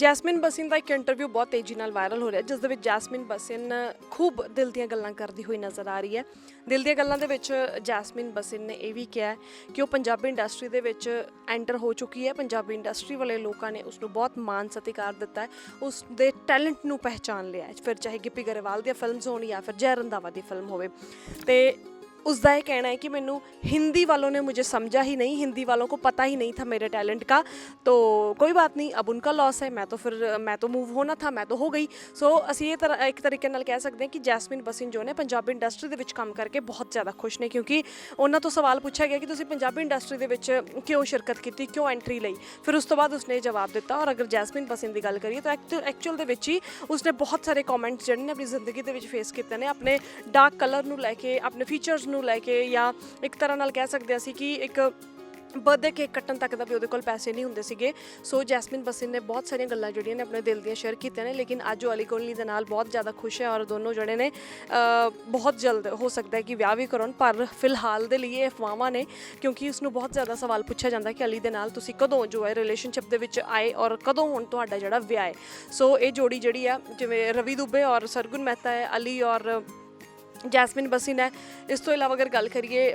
Jasmine ਬਸਿਨ ਦਾ ਇੱਕ interview ਬਹੁਤ ਤੇਜ਼ੀ ਨਾਲ ਵਾਇਰਲ ਹੋ ਰਿਹਾ ਜਿਸ ਦੇ ਵਿੱਚ ਜੈਸਮਿਨ ਬਸਿਨ ਖੂਬ ਦਿਲ ਦੀਆਂ ਗੱਲਾਂ ਕਰਦੀ ਹੋਈ ਨਜ਼ਰ ਆ ਰਹੀ ਹੈ। ਦਿਲ ਦੀਆਂ ਗੱਲਾਂ ਦੇ ਵਿੱਚ ਜੈਸਮਿਨ ਬਸਿਨ ਨੇ ਇਹ ਵੀ ਕਿਹਾ ਕਿ ਉਹ ਪੰਜਾਬੀ ਇੰਡਸਟਰੀ ਦੇ ਵਿੱਚ ਐਂਟਰ ਹੋ ਚੁੱਕੀ ਹੈ। ਪੰਜਾਬੀ ਇੰਡਸਟਰੀ ਵਾਲੇ ਲੋਕਾਂ ਨੇ ਉਸ ਨੂੰ ਬਹੁਤ ਮਾਣ ਸਤਿਕਾਰ ਦਿੱਤਾ ਹੈ ਉਸ ਦੇ ਟੈਲੈਂਟ ਨੂੰ ਪਹਿਚਾਨ ਲਿਆ ਫਿਰ ਚਾਹੇ ਗਿੱਪੀ ਗਰੇਵਾਲ ਦੀਆਂ ਫਿਲਮਸ ਹੋਣ ਜਾਂ ਫਿਰ ਜੈ ਰੰਧਾਵਾ ਦੀ ਫਿਲਮ ਹੋਵੇ। ਤੇ ਉਸ ਦਾ ਇਹ कहना है कि मैनू हिंदी वालों ने मुझे समझा ही नहीं हिंदी वालों को पता ही नहीं था मेरे टैलेंट का तो कोई बात नहीं अब उनका लॉस है मैं तो फिर मैं तो मूव होना था मैं तो हो गई ਸੋ ਅਸੀਂ ਇਹ ਤਰ੍ਹਾਂ ਇੱਕ ਤਰੀਕੇ ਨਾਲ ਕਹਿ ਸਕਦੇ ਹਾਂ ਕਿ ਜੈਸਮਿਨ ਬਸਿਨ ਜੋ ਨੇ ਪੰਜਾਬੀ ਇੰਡਸਟਰੀ ਦੇ ਵਿੱਚ ਕੰਮ ਕਰਕੇ ਬਹੁਤ ਜ਼ਿਆਦਾ ਖੁਸ਼ ਨੇ ਕਿਉਂਕਿ ਉਹਨਾਂ ਤੋਂ ਸਵਾਲ ਪੁੱਛਿਆ ਗਿਆ ਕਿ ਤੁਸੀਂ ਪੰਜਾਬੀ ਇੰਡਸਟਰੀ ਦੇ ਵਿੱਚ ਕਿਉਂ ਸ਼ਿਰਕਤ ਕੀਤੀ ਕਿਉਂ ਐਂਟਰੀ ਲਈ ਫਿਰ ਉਸ ਤੋਂ ਬਾਅਦ ਉਸਨੇ ਇਹ ਜਵਾਬ ਦਿੱਤਾ ਔਰ ਅਗਰ ਜੈਸਮਿਨ ਬਸਿਨ ਦੀ ਗੱਲ ਕਰੀਏ ਤਾਂ ਐਕਚੁਅਲ ਦੇ ਵਿੱਚ ਹੀ ਉਸਨੇ ਬਹੁਤ ਸਾਰੇ ਕਮੈਂਟਸ ਜਿਹੜੇ ਨੇ ਆਪਣੀ ਜ਼ਿੰਦਗੀ ਦੇ ਵਿੱਚ ਫੇਸ ਕੀਤੇ ਨੇ ਆਪਣੇ ਡਾਰਕ ਕਲਰ ਨੂੰ ਲੈ ਕੇ ਆਪਣੇ ਫੀਚਰਸ ਨੂੰ ਲੈ ਕੇ ਜਾਂ ਇੱਕ ਤਰ੍ਹਾਂ ਨਾਲ ਕਹਿ ਸਕਦੇ ਅਸੀਂ ਕਿ ਇੱਕ ਬਰਥਡੇ ਕੇਕ ਕੱਟਣ ਤੱਕ ਦਾ ਵੀ ਉਹਦੇ ਕੋਲ ਪੈਸੇ ਨਹੀਂ ਹੁੰਦੇ ਸੀਗੇ। ਸੋ ਜੈਸਮਿਨ ਬਸਿਨ ਨੇ ਬਹੁਤ ਸਾਰੀਆਂ ਗੱਲਾਂ ਜਿਹੜੀਆਂ ਨੇ ਆਪਣੇ ਦਿਲ ਦੀਆਂ ਸ਼ੇਅਰ ਕੀਤੀਆਂ ਨੇ, ਲੇਕਿਨ ਅੱਜ ਉਹ ਅਲੀ ਕੋਹਲੀ ਦੇ ਨਾਲ ਬਹੁਤ ਜ਼ਿਆਦਾ ਖੁਸ਼ ਹੈ ਔਰ ਦੋਨੋਂ ਜਿਹੜੇ ਨੇ ਬਹੁਤ ਜਲਦ ਹੋ ਸਕਦਾ ਹੈ ਕਿ ਵਿਆਹ ਵੀ ਕਰਨ ਪਰ ਫਿਲਹਾਲ ਦੇ ਲਈ ਇਹ ਅਫਵਾਹਾਂ ਨੇ, ਕਿਉਂਕਿ ਉਸ ਨੂੰ ਬਹੁਤ ਜ਼ਿਆਦਾ ਸਵਾਲ ਪੁੱਛਿਆ ਜਾਂਦਾ ਕਿ ਅਲੀ ਦੇ ਨਾਲ ਤੁਸੀਂ ਕਦੋਂ ਜੋ ਹੈ ਰਿਲੇਸ਼ਨਸ਼ਿਪ ਦੇ ਵਿੱਚ ਆਏ ਔਰ ਕਦੋਂ ਹੁਣ ਤੁਹਾਡਾ ਜਿਹੜਾ ਵਿਆਹ ਹੈ। ਸੋ ਇਹ ਜੋੜੀ ਜਿਹੜੀ ਆ, ਜਿਵੇਂ ਰਵੀ ਦੁਬੇ ਔਰ ਸਰਗੁਣ ਮਹਿਤਾ ਹੈ, ਅਲੀ ਔਰ ਜੈਸਮਿਨ ਬਸਿਨ ਹੈ ਇਸ ਤੋਂ ਇਲਾਵਾ ਅਗਰ ਗੱਲ ਕਰੀਏ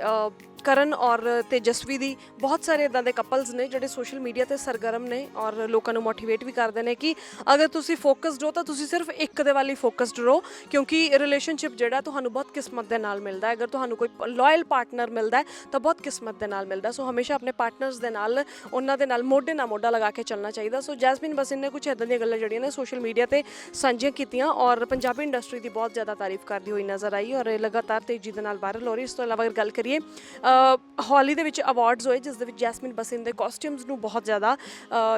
ਕਰਨ ਔਰ ਤੇਜਸਵੀ ਦੀ ਬਹੁਤ ਸਾਰੇ ਇਦਾਂ ਦੇ ਕਪਲਸ ਨੇ ਜਿਹੜੇ ਸੋਸ਼ਲ ਮੀਡੀਆ ਤੇ ਸਰਗਰਮ ਨੇ ਔਰ ਲੋਕਾਂ ਨੂੰ ਮੋਟੀਵੇਟ ਵੀ ਕਰਦੇ ਨੇ ਕਿ ਅਗਰ ਤੁਸੀਂ ਫੋਕਸਡ ਹੋ ਤਾਂ ਤੁਸੀਂ ਸਿਰਫ ਇੱਕ ਦੇ ਵੱਲ ਹੀ ਫੋਕਸਡ ਰਹੋ, ਕਿਉਂਕਿ ਰਿਲੇਸ਼ਨਸ਼ਿਪ ਜਿਹੜਾ ਤੁਹਾਨੂੰ ਬਹੁਤ ਕਿਸਮਤ ਦੇ ਨਾਲ ਮਿਲਦਾ ਹੈ। ਅਗਰ ਤੁਹਾਨੂੰ ਕੋਈ ਲਾਇਲ ਪਾਰਟਨਰ ਮਿਲਦਾ ਹੈ ਤਾਂ ਬਹੁਤ ਕਿਸਮਤ ਦੇ ਨਾਲ ਮਿਲਦਾ ਸੋ ਹਮੇਸ਼ਾ ਆਪਣੇ ਪਾਰਟਨਰਸ ਦੇ ਨਾਲ, ਉਹਨਾਂ ਦੇ ਨਾਲ ਮੋਢੇ ਨਾਲ ਮੋਢਾ ਲਗਾ ਕੇ ਚੱਲਣਾ ਚਾਹੀਦਾ। ਸੋ ਜੈਸਮੀਨ ਬਸਿਨ ਨੇ ਕੁਝ ਇਦਾਂ ਦੀਆਂ ਗੱਲਾਂ ਜਿਹੜੀਆਂ ਨੇ ਸੋਸ਼ਲ ਮੀਡੀਆ ਤੇ ਸਾਂਝੀਆਂ ਕੀਤੀਆਂ ਔਰ ਪੰਜਾਬੀ ਇੰਡਸਟਰੀ ਦੀ ਬਹੁਤ ਜ਼ਿਆਦਾ ਤਾਰੀਫ ਕਰਦੀ ਹੋਈ ਨਜ਼ਰ ਆਈ ਔਰ ਇਹ ਲਗਾਤਾਰ ਤੇਜ਼ੀ ਦੇ ਨਾਲ ਵਾਇਰਲ ਹੋ ਰਹੀ ਇਸ ਤੋਂ ਇਲਾਵਾ ਅਗਰ ਗੱਲ ਕਰੀਏ ਹੌਲੀ ਦੇ ਵਿੱਚ ਅਵਾਰਡਸ ਹੋਏ, ਜਿਸ ਦੇ ਵਿੱਚ ਜੈਸਮਿਨ ਬਸਿਨ ਦੇ ਕਾਸਟਿਊਮਸ ਨੂੰ ਬਹੁਤ ਜ਼ਿਆਦਾ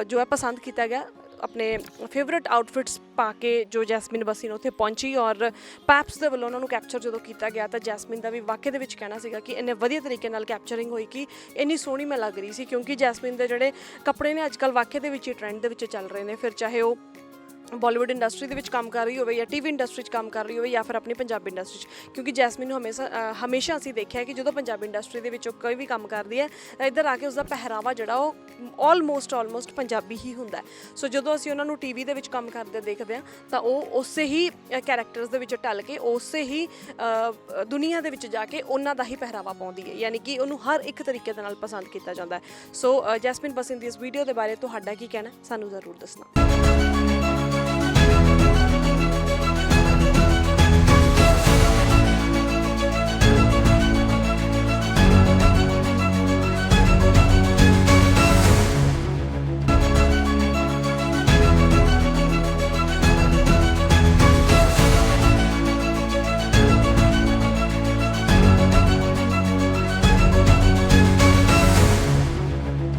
ਜੋ ਹੈ ਪਸੰਦ ਕੀਤਾ ਗਿਆ। ਆਪਣੇ ਫੇਵਰਿਟ ਆਊਟਫਿਟਸ ਪਾ ਕੇ ਜੋ ਜੈਸਮਿਨ ਬਸਿਨ ਉੱਥੇ ਪਹੁੰਚੀ ਔਰ ਪੈਪਸ ਦੇ ਵੱਲੋਂ ਉਹਨਾਂ ਨੂੰ ਕੈਪਚਰ ਜਦੋਂ ਕੀਤਾ ਗਿਆ ਤਾਂ ਜੈਸਮਿਨ ਦਾ ਵੀ ਵਾਕਿਆ ਦੇ ਵਿੱਚ ਕਹਿਣਾ ਸੀਗਾ ਕਿ ਇੰਨੇ ਵਧੀਆ ਤਰੀਕੇ ਨਾਲ ਕੈਪਚਰਿੰਗ ਹੋਈ ਕਿ ਇੰਨੀ ਸੋਹਣੀ ਮੈਂ ਲੱਗ ਰਹੀ ਸੀ ਕਿਉਂਕਿ ਜੈਸਮਿਨ ਦੇ ਜਿਹੜੇ ਕੱਪੜੇ ਨੇ ਅੱਜਕੱਲ ਵਾਕਿਆ ਦੇ ਵਿੱਚ ਹੀ ਟ੍ਰੈਂਡ ਦੇ ਵਿੱਚ ਚੱਲ ਰਹੇ ਨੇ। ਫਿਰ ਚਾਹੇ ਉਹ ਬਾਲੀਵੁੱਡ ਇੰਡਸਟਰੀ ਦੇ ਵਿੱਚ ਕੰਮ ਕਰ ਰਹੀ ਹੋਵੇ ਜਾਂ ਟੀਵੀ ਇੰਡਸਟਰੀ 'ਚ ਕੰਮ ਕਰ ਰਹੀ ਹੋਵੇ ਜਾਂ ਫਿਰ ਆਪਣੀ ਪੰਜਾਬੀ ਇੰਡਸਟਰੀ 'ਚ। ਕਿਉਂਕਿ ਜੈਸਮਿਨ ਨੂੰ ਹਮੇਸ਼ਾ ਹਮੇਸ਼ਾ ਅਸੀਂ ਦੇਖਿਆ ਕਿ ਜਦੋਂ ਪੰਜਾਬੀ ਇੰਡਸਟਰੀ ਦੇ ਵਿੱਚ ਉਹ ਕੋਈ ਵੀ ਕੰਮ ਕਰਦੀ ਹੈ ਤਾਂ ਇੱਧਰ ਆ ਕੇ ਉਸਦਾ ਪਹਿਰਾਵਾ ਜਿਹੜਾ ਉਹ ਆਲਮੋਸਟ ਆਲਮੋਸਟ ਪੰਜਾਬੀ ਹੀ ਹੁੰਦਾ ਸੋ ਜਦੋਂ ਅਸੀਂ ਉਹਨਾਂ ਨੂੰ ਟੀਵੀ ਦੇ ਵਿੱਚ ਕੰਮ ਕਰਦੇ ਦੇਖਦੇ ਹਾਂ ਤਾਂ ਉਹ ਉਸੇ ਹੀ ਕੈਰੈਕਟਰਸ ਦੇ ਵਿੱਚ ਢਲ ਕੇ ਉਸੇ ਹੀ ਦੁਨੀਆ ਦੇ ਵਿੱਚ ਜਾ ਕੇ ਉਹਨਾਂ ਦਾ ਹੀ ਪਹਿਰਾਵਾ ਪਾਉਂਦੀ ਹੈ। ਯਾਨੀ ਕਿ ਉਹਨੂੰ ਹਰ ਇੱਕ ਤਰੀਕੇ ਦੇ ਨਾਲ ਪਸੰਦ ਕੀਤਾ ਜਾਂਦਾ ਹੈ। ਸੋ ਅ, ਜੈਸਮਿਨ ਬਸਿਨ ਦੀ ਇਸ ਵੀਡੀਓ ਦੇ ਬਾਰੇ ਤੁਹਾਡਾ ਕੀ ਕਹਿਣਾ ਸਾਨੂੰ ਜ਼ਰੂਰ ਦੱਸਣਾ।